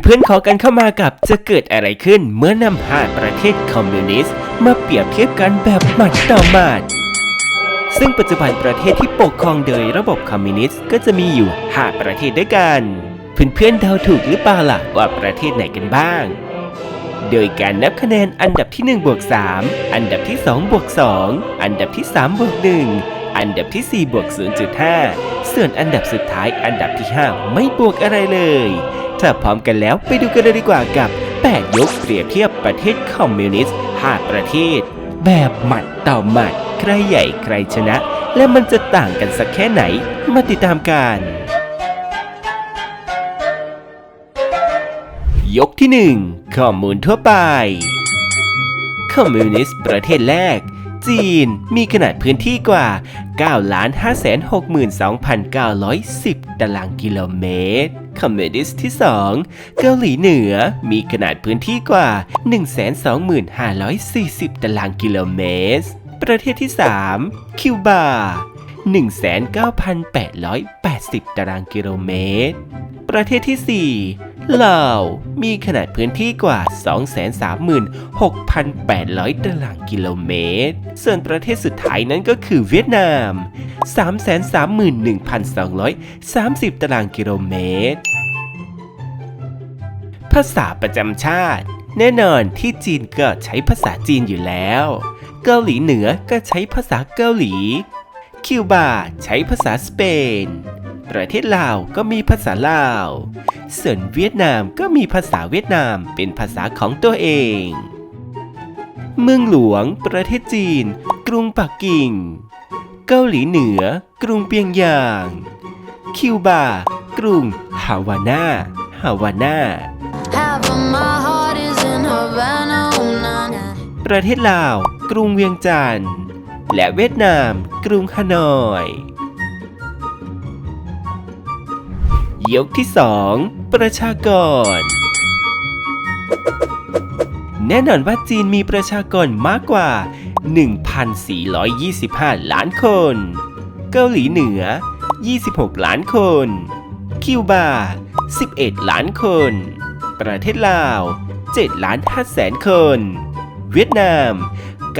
เพื่อนๆขอกันเข้ามากับจะเกิดอะไรขึ้นเมื่อนำห้าประเทศคอมมิวนิสต์มาเปรียบเทียบกันแบบหมัดต่อหมัดซึ่งปัจจุบันประเทศที่ปกครองโดยระบบคอมมิวนิสต์ก็จะมีอยู่ 5 ประเทศด้วยกัน เพื่อนๆเดาถูกหรือเปล่าล่ะว่าประเทศไหนกันบ้าง โดยการนับคะแนนอันดับที่1บวก3อันดับที่2บวก2อันดับที่3บวก1อันดับที่4บวก0.5 ส่วนอันดับสุดท้ายอันดับที่ 5 ไม่บวกอะไรเลย ถ้าพร้อมกันแล้วไปดูกันเลยดีกว่ากับ 8 ยกเปรียบเทียบประเทศคอมมิวนิสต์ 5 ประเทศ แบบหมัดต่อหมัด ใครใหญ่ใครชนะ และมันจะต่างกันสักแค่ไหน มาติดตามกัน ยกที่ 1 ข้อมูลทั่วไป คอมมิวนิสต์ประเทศแรก จีน มีขนาดพื้นที่กว่า 9,562,910 ตารางกิโลเมตรคอมมิวนิสที่ 2 เกาหลีเหนือมีขนาดพื้นที่กว่า 125,540 ตารางกิโลเมตร ประเทศที่ 3 คิวบา 19,880 ตารางกิโลเมตร ประเทศที่ 4 ลาวมีขนาดพื้นที่กว่า 236,800 ตารางกิโลเมตร ส่วนประเทศสุดท้ายนั้นก็คือเวียดนาม 331,230 ตารางกิโลเมตร ภาษาประจำชาติ แน่นอนที่จีนก็ใช้ภาษาจีนอยู่แล้ว เกาหลีเหนือก็ใช้ภาษาเกาหลี คิวบาใช้ภาษาสเปน ประเทศลาวก็มีภาษาลาว ส่วนเวียดนามก็มีภาษาเวียดนามเป็นภาษาของตัวเอง เมืองหลวง ประเทศจีน กรุงปักกิ่ง เกาหลีเหนือ กรุงเปียงยาง คิวบา กรุงฮาวาน่าฮาวาน่าประเทศลาว กรุงเวียงจันทร์ และเวียดนาม กรุงฮานอย ยกที่ 2 ประชากร แน่นอนว่าจีนมีประชากรมากกว่า 1,425 ล้านคน เกาหลีเหนือ 26 ล้านคน คิวบา 11 ล้านคน ประเทศลาว 7 ล้าน5แสนคน เวียดนาม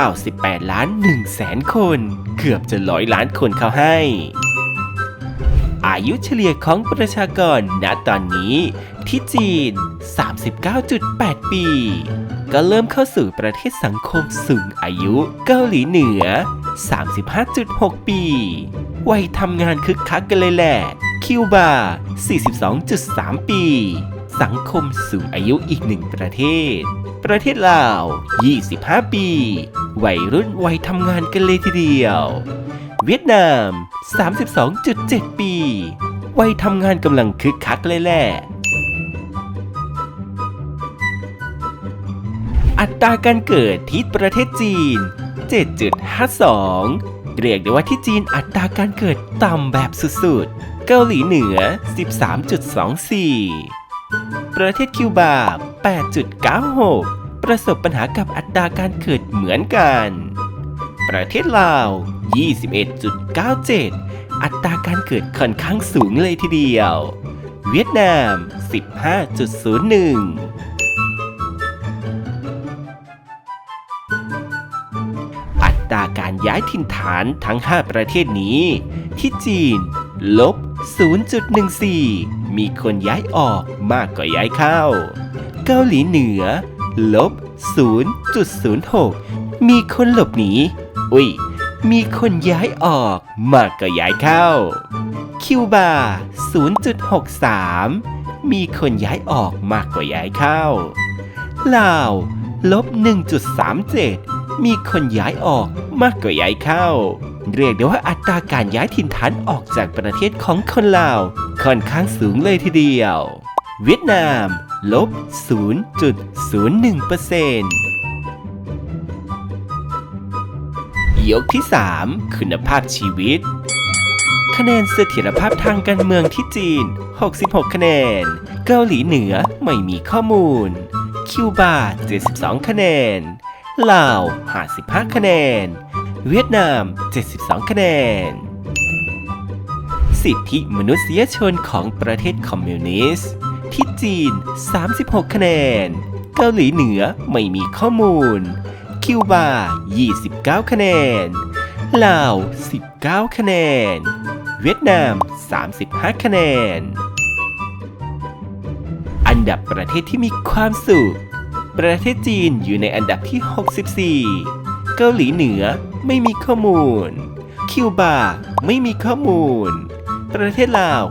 98 ล้าน1แสนคน เกือบจะร้อยล้านคนเขาให้ อายุเฉลี่ยของประชากรณตอนนี้ ที่จีน 39.8 ปี ก็เริ่มเข้าสู่ประเทศสังคมสูงอายุเกาหลีเหนือ 35.6 ปี วัยทำงานคึกคักกันเลยแหละ คิวบา 42.3 ปี สังคมสูงอายุอีกหนึ่งประเทศ ประเทศลาว 25 ปี วัยรุ่นวัยทำงานกันเลยทีเดียว เวียดนาม 32.7 ปี วัยทำงานกำลังคึกคักเลยแหละอัตราการเกิดที่ประเทศจีน 7.52 เรียกได้ว่าที่จีนอัตราการเกิดต่ำแบบสุดๆ เกาหลีเหนือ 13.24 ประเทศคิวบา 8.96 ประสบปัญหากับอัตราการเกิดเหมือนกัน ประเทศลาว 21.97 อัตราการเกิดค่อนข้างสูงเลยทีเดียว เวียดนาม 15.01อัตราการย้ายถิ่นฐานทั้ง 5 ประเทศนี้ ที่จีน ลบ 0.14 มีคนย้ายออกมากกว่าย้ายเข้า เกาหลีเหนือ ลบ 0.06 มีคนหลบหนี อุ้ย มีคนย้ายออกมากกว่าย้ายเข้า คิวบา0.63 มีคนย้ายออกมากกว่าย้ายเข้า ลาวลบ 1.37 มีคนย้ายออกมากกว่าย้ายเข้า เรียกได้ว่าอัตราการย้ายถิ่นฐานออกจากประเทศของคนลาวค่อนข้างสูงเลยทีเดียว เวียดนาม ลบ 0.01% ยกที่ 3 คุณภาพชีวิต คะแนนเสถียรภาพทางการเมืองที่จีน 66 คะแนน เกาหลีเหนือไม่มีข้อมูล คิวบา 72 คะแนน ลาว 55 คะแนน เวียดนาม 72 คะแนน สิทธิมนุษยชนของประเทศคอมมิวนิสต์ที่จีน 36 คะแนน เกาหลีเหนือไม่มีข้อมูล คิวบา29 คะแนน ลาว 19 คะแนน เวียดนาม 35 คะแนน อันดับประเทศที่มีความสุข ประเทศจีนอยู่ในอันดับที่ 64 เกาหลีเหนือไม่มีข้อมูล คิวบาไม่มีข้อมูล ประเทศลาว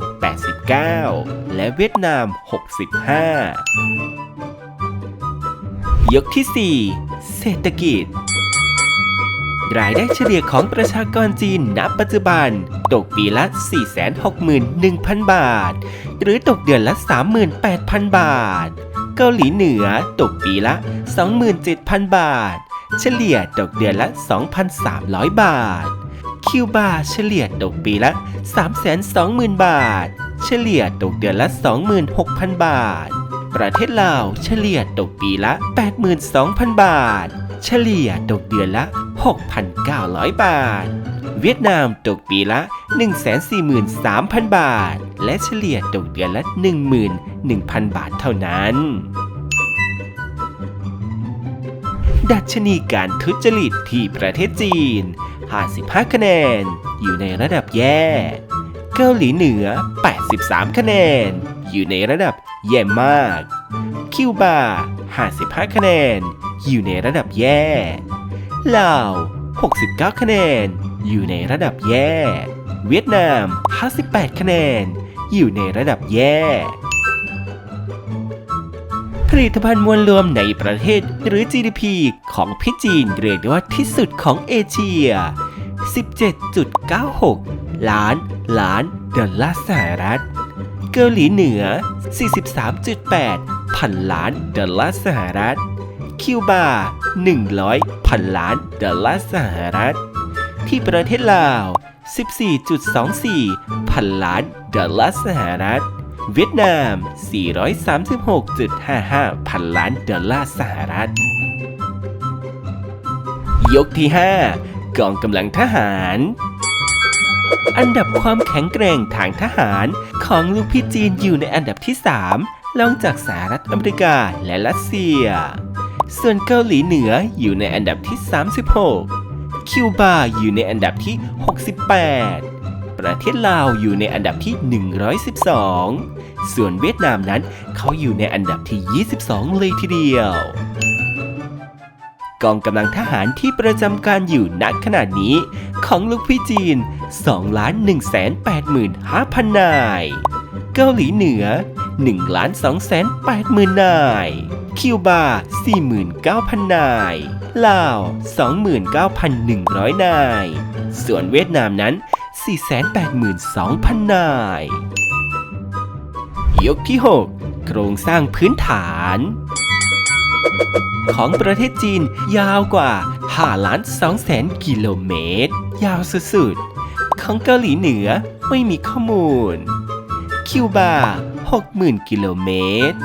89 และเวียดนาม 65 ยกที่ 4 เศรษฐกิจ รายได้เฉลี่ยของประชากรจีนณปัจจุบัน ตกปีละ 461,000 บาท หรือตกเดือนละ 38,000 บาท เกาหลีเหนือตกปีละ 27,000 บาท เฉลี่ยตกเดือนละ 2,300 บาท คิวบาเฉลี่ยตกปีละ 320,000 บาท เฉลี่ยตกเดือนละ 26,000 บาท ประเทศลาวเฉลี่ยตกปีละ 82,000 บาท เฉลี่ยตกเดือนละ 6,900 บาท เวียดนามตกปีละ 143,000 บาท และเฉลี่ยตกเดือนละ 11,000 บาทเท่านั้น ดัชนีการทุจริตที่ประเทศจีน 55 คะแนน อยู่ในระดับแย่ เกาหลีเหนือ 83 คะแนน อยู่ในระดับแย่มาก คิวบา55 คะแนน อยู่ในระดับแย่ลาว 69 คะแนน อยู่ในระดับแย่ เวียดนาม 58 คะแนน อยู่ในระดับแย่ผลิตภัณฑ์มวลรวมในประเทศหรือ GDP ของพี่จีนเรียกได้ว่าที่สุดของเอเชีย 17.96 ล้าน ล้านดอลลาร์สหรัฐ เกาหลีเหนือ 43.8 พันล้านดอลลาร์สหรัฐ คิวบา 100 พันล้านดอลลาร์สหรัฐ ที่ประเทศลาว 14.24 พันล้านดอลลาร์สหรัฐ เวียดนาม 436.55 พันล้านดอลลาร์สหรัฐ ยกที่ 5 กองกำลังทหาร อันดับความแข็งแกร่งทางทหารของลูกพี่จีนอยู่ในอันดับที่ 3รองจากสหรัฐอเมริกาและรัสเซีย ส่วนเกาหลีเหนืออยู่ในอันดับที่ 36 คิวบาอยู่ในอันดับที่ 68 ประเทศลาวอยู่ในอันดับที่ 112 ส่วนเวียดนามนั้นเขาอยู่ในอันดับที่ 22 เลยทีเดียวกองกำลังทหารที่ประจำการอยู่ณขณะนี้ ของลูกพี่จีน 2ล้าน1 8 5 0 0 0 นาย เกาหลีเหนือ1ล้าน2 8 0 0 0 0 นาย คิวบา 49,000 นาย ลาว 29,100 นาย ส่วนเวียดนามนั้น 482,000 นาย ยกที่ 6 โครงสร้างพื้นฐานของประเทศจีนยาวกว่า5ล้าน2แสนกิโลเมตร ยาวสุด ของเกาหลีเหนือไม่มีข้อมูล คิวบา 60,000 กิโลเมตร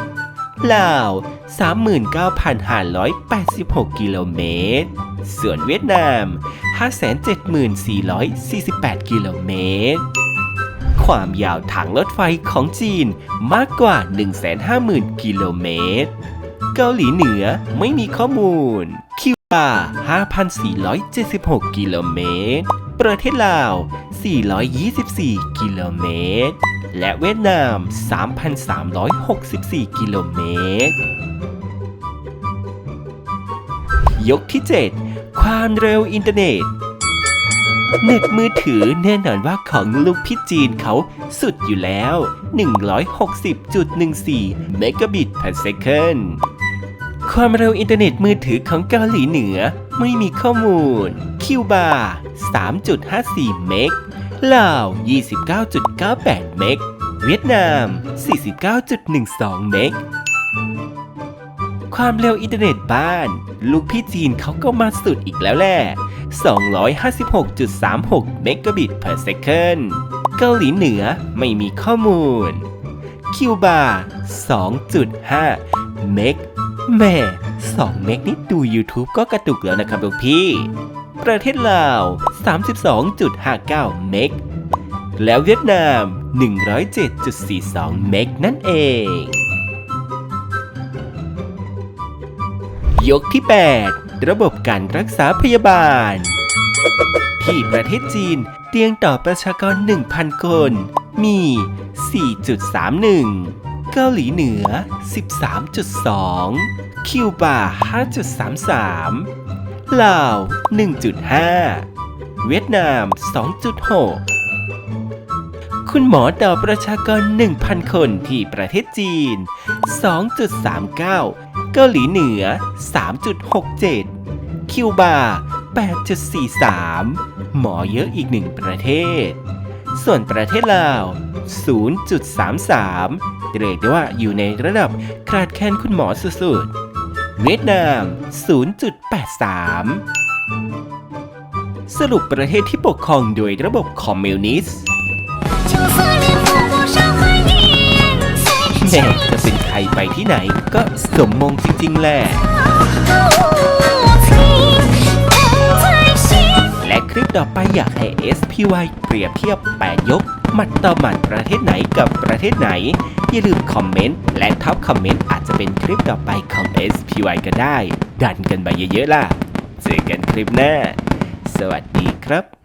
ลาว 39,586 กิโลเมตร ส่วนเวียดนาม 574,448 กิโลเมตร ความยาวทางรถไฟของจีนมากกว่า 150,000 กิโลเมตร เกาหลีเหนือไม่มีข้อมูล คิวบา 5,476 กิโลเมตร ประเทศลาว 424 กิโลเมตร และเวียดนาม 3,364 กิโลเมตร ยกที่ 7 ความเร็วอินเทอร์เน็ต เน็ตมือถือแน่นอนว่าของลูกพี่จีนเขาสุดอยู่แล้ว 160.14 เมกะบิต per second ความเร็วอินเทอร์เน็ตมือถือของเกาหลีเหนือไม่มีข้อมูล คิวบา3.54 เมก ลาว 29.98 เมก เวียดนาม 49.12 เมก ความเร็วอินเทอร์เน็ตบ้าน ลูกพี่จีนเขาก็มาสุดอีกแล้วแหละ 256.36 เมกะบิต per second เกาหลีเหนือไม่มีข้อมูล คิวบา 2.5 เมกแม่ 2 เมกนี่ดู YouTube ก็กระตุกแล้วนะครับลูกพี่ ประเทศลาว 32.59 เมก แล้วเวียดนาม 107.42 เมกนั่นเอง ยกที่ 8 ระบบการรักษาพยาบาล ที่ประเทศจีนเตียงต่อประชากร 1,000 คน มี 4.31 เกาหลีเหนือ 13.2 คิวบา 5.33 ลาว 1.5 เวียดนาม 2.6 คุณหมอต่อประชากร 1,000 คนที่ประเทศจีน 2.39 เกาหลีเหนือ 3.67 คิวบา 8.43 หมอเยอะอีกหนึ่งประเทศ ส่วนประเทศลาว 0.33 เรียกได้ว่าอยู่ในระดับขาดแคลนคุณหมอสุดๆ เวียดนาม 0.83 สรุปประเทศที่ปกครองโดยระบบคอมมิวนิสต์แม่จะเป็นใครไปที่ไหนก็สมมงจริง ๆ แหละ และคลิปต่อไปอยากให้ SPY เปรียบเทียบ 8 ยก หมัดต่อหมัดประเทศไหนกับประเทศไหน อย่าลืมคอมเมนต์ และท็อปคอมเมนต์อาจจะเป็นคลิปต่อไปของ SPY ก็ได้ ดันกันไปเยอะๆล่ะ เจอกันคลิปหน้า สวัสดีครับ